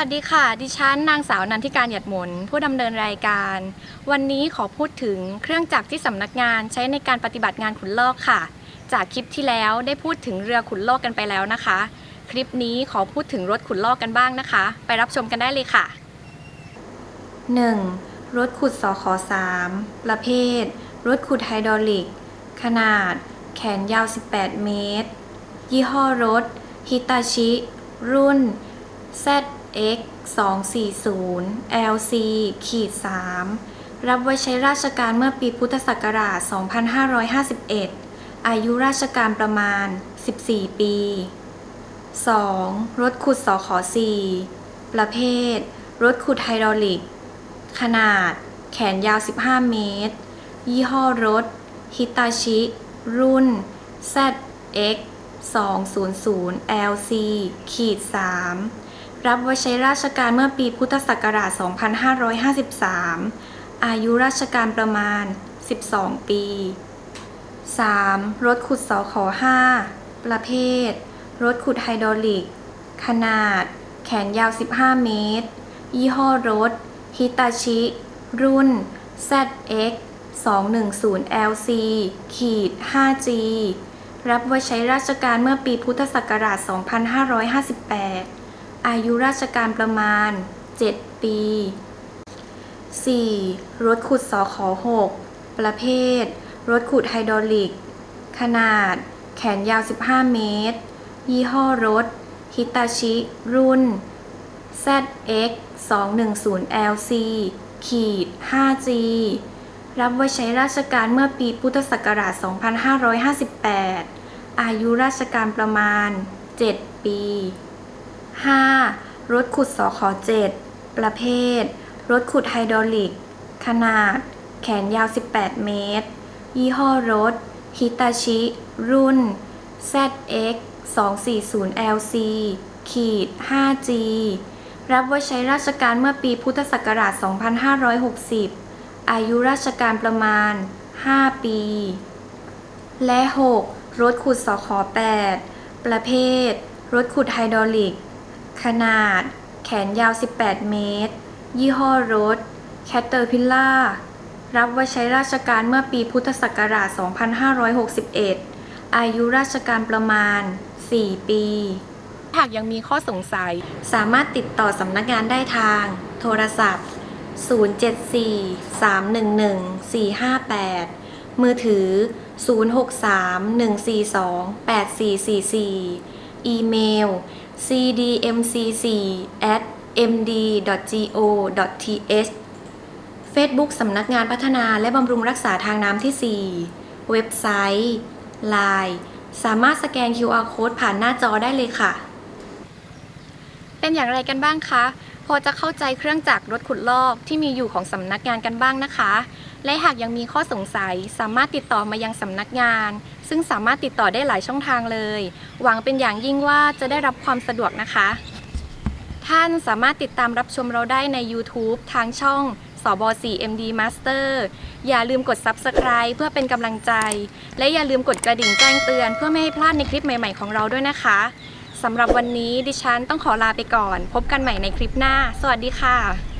วัสดีค่ะ ดิฉันนางสาวนันทิการหยัดหมนผู้ดำเนินรายการ วันนี้ขอพูดถึงเครื่องจักรที่สำนักงานใช้ในการปฏิบัติงานขุดลอกค่ะ จากคลิปที่แล้วได้พูดถึงเรือขุดลอกกันไปแล้วนะคะ คลิปนี้ขอพูดถึงรถขุดลอกกันบ้างนะคะ ไปรับชมกันได้เลยค่ะ 1. รถขุดสข3ประเภท รถขุดไฮดรอลิก ขนาด แขนยาว 18 เมตร ยี่ห้อรถฮิตาชิ รุ่น x 240 LC ขีด3รับไว้ใช้ราชการเมื่อปีพุทธศักราช 2551 อายุราชการประมาณ 14 ปี 2. รถขุดสข4ประเภท รถขุดไฮดรอลิก ขนาด แขนยาว 15 เมตร ยี่ห้อรถ ฮิตาชิ รุ่น ZX 200 LC ขีด3 รับไว้ใช้ราชการเมื่อปีพุทธศักราช 2553 อายุราชการประมาณ 12 ปี 3. รถขุดสขอ 5 ประเภท รถขุดไฮดรอลิก ขนาด แขนยาว 15 เมตร ยี่ห้อรถ ฮิตาชิ รุ่น ZX 210 LC ขีด 5G รับไว้ใช้ราชการเมื่อปีพุทธศักราช 2558 อายุราชการประมาณ 7 ปี 4. รถขุดสขอ6ประเภท รถขุดไฮดรอลิก ขนาด แขนยาว 15 เมตร ยี่ห้อรถ ฮิตาชิ รุ่น ZX 210 LC ขีด 5G รับไว้ใช้ราชการเมื่อปีพุทธศักราช 2558 อายุราชการประมาณ 7 ปี 5. รถขุดสข7ประเภท รถขุดไฮดรอลิก ขนาด แขนยาว 18 เมตร ยี่ห้อรถฮิตาชิ รุ่น ZX 240 LC ขีด 5G รับไว้ใช้ราชการเมื่อปีพุทธศักราช 2560 อายุราชการประมาณ 5 ปี และ 6. รถขุดสข8ประเภท รถขุดไฮดรอลิก ขนาด แขนยาว 18 เมตร ยี่ห้อรถ แคตเตอร์พิลล่า รับไว้ใช้ราชการเมื่อปีพุทธศักราช 2561 อายุราชการประมาณ 4 ปี หากยังมีข้อสงสัย สามารถติดต่อสำนักงานได้ทาง โทรศัพท์ 074-311-458 มือถือ 063-142-8444 อีเมล cdmcc md.go.th Facebook สำนักงานพัฒนาและบำรุงรักษาทางน้ำที่ 4 เว็บไซต์ Line สามารถสแกน QR Code ผ่านหน้าจอได้เลยค่ะ เป็นอย่างไรกันบ้างคะ พอจะเข้าใจเครื่องจักรรถขุดลอกที่มีอยู่ของสำนักงานกันบ้างนะคะ และหากยังมีข้อสงสัยสามารถติดต่อมายังสำนักงาน ซึ่งสามารถติดต่อได้หลายช่องทางเลย หวังเป็นอย่างยิ่งว่าจะได้รับความสะดวกนะคะ ท่านสามารถติดตามรับชมเราได้ใน YouTube ทางช่องสบ 4 MD Master อย่าลืมกด Subscribe เพื่อเป็นกำลังใจ และอย่าลืมกดกระดิ่งแจ้งเตือน เพื่อไม่ให้พลาดในคลิปใหม่ ๆ ของเราด้วยนะคะสำหรับวันนี้ดิฉันต้องขอลาไปก่อน พบกันใหม่ในคลิปหน้า สวัสดีค่ะ